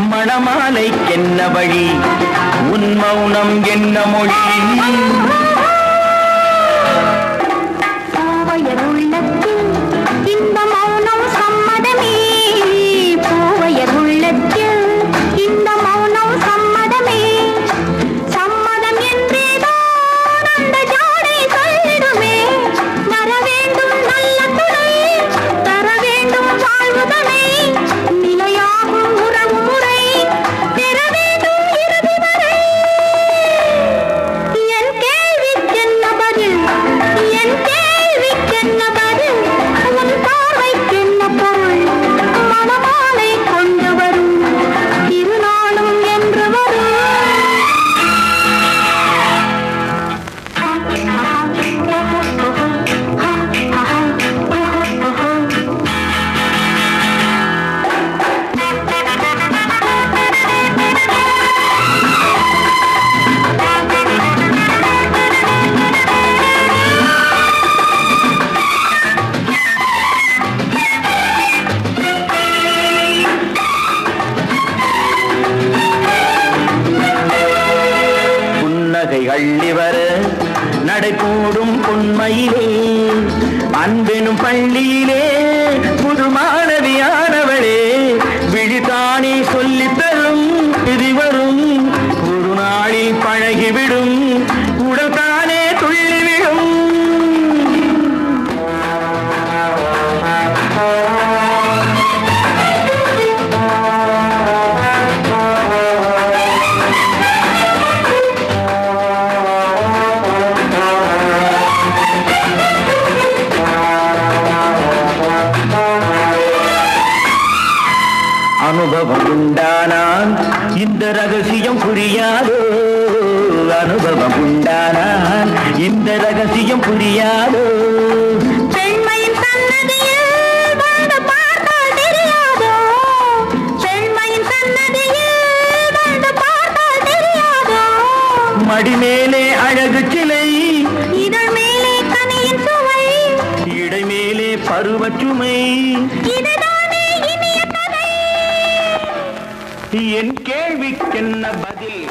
மணமாலைக்கென்ன வழி? உன் மௌனம் என்ன மொழி? பள்ளி வர நடை கூடும் பொன்மையிலே அன்பெனும் பள்ளியிலே அனுபவம் உண்டானால் இந்த ரகசியம் புரியாதோ? அனுபவம் உண்டானால் இந்த ரகசியம் புரியாதோ? பெண்மையின் சன்னதியில் வந்து பார்த்தால் தெரியாதோ? பெண்மையின் சன்னதியில் வந்து பார்த்தால் தெரியாதோ? மடி மேலே அழகு சிலை. இதழ் மேலே கனியின் சுவை. இடை மேலே பருவச்சுமை என் கேள்விக்கென்ன பதில்?